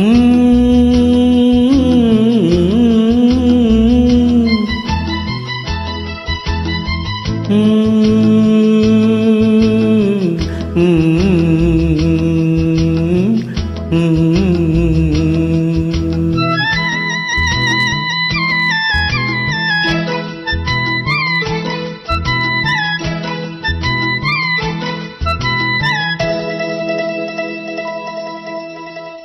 Hmm. Hmm.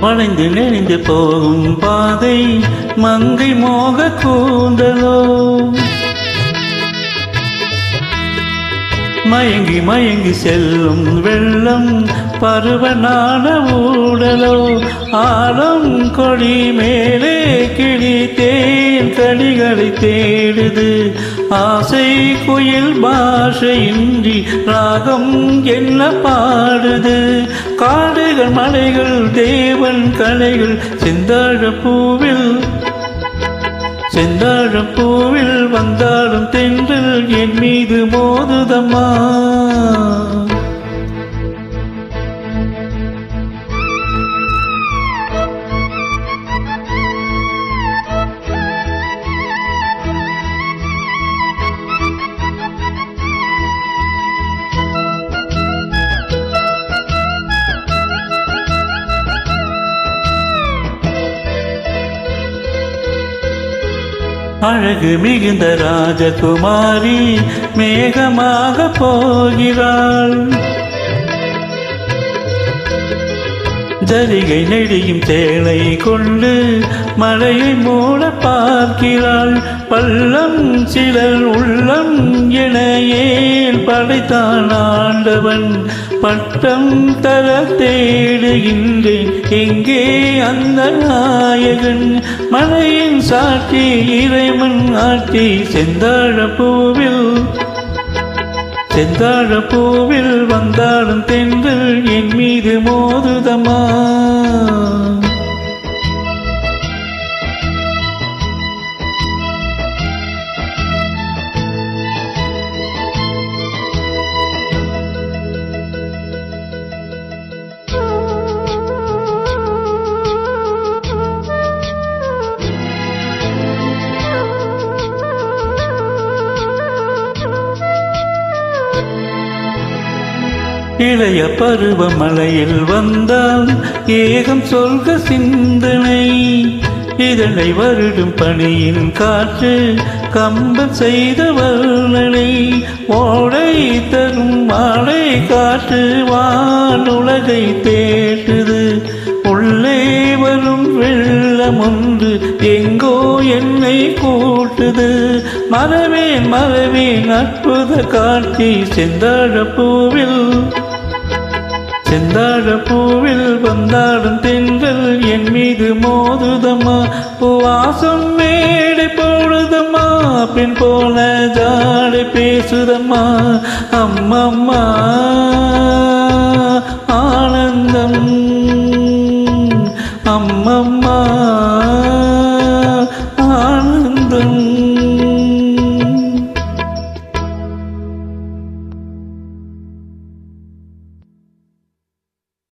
வளைந்து நெறிந்து போகும் பாதை மங்கை மோக கூந்தலோ. மயங்கி மயங்கி செல்லும் வெள்ளம் பருவனான ஊடலோ ஆழம் கொடி மேலே கிளி தேன் கனிகளை தேடுது. ஆசை குயில் பாஷையின்றி ராகம் என்ன பாடுது? காடுகள் மலைகள் தேவன் கலைகள் செந்தாழ பூவில் செந்தாழம் பூவில் வந்தாலும் தென்றல் என் மீது மோதுதம்மா. அழகு மிகுந்த ராஜகுமாரி மேகமாக போகிறாள். ஜரிகை நெடியும் சேலை கொண்டு மலையை மூட பார்க்கிறாள். பள்ளம் சிலர் உள்ளம் இணையே படைத்தான் ஆண்டவன். பட்டம் தர தேடுகின்றேன். எங்கே அந்த நாயகன்? மலையின் சாட்சி இறைமன் ஆட்சி செந்தாழ பூவில் செந்தாழ பூவில் வந்தாலும் தென் இளைய பருவமலையில் வந்தால் ஏகம் சொல்க சிந்தனை. இதனை வருடும் பணியின் காற்று கம்பம் செய்த வர்ணனை ஓடை தரும் மாலை காற்று வானுலகை தேட்டுது உள்ளே வரும் வெள்ளம் ஒன்று எங்கோ என்னை கூட்டுது. மனவேன் மனவேன் அற்புத காட்சி செந்தாழ பூவில் செந்தாழ பூவில் வந்தாடும் தென்றல் என் மீது மோதுதம்மா. வாசம் வேடி போடுதம்மா பின் போல ஜாடி பேசுதம்மா. அம்மம்மா ஆனந்தம். அம்மம்மா ஆனந்தம்.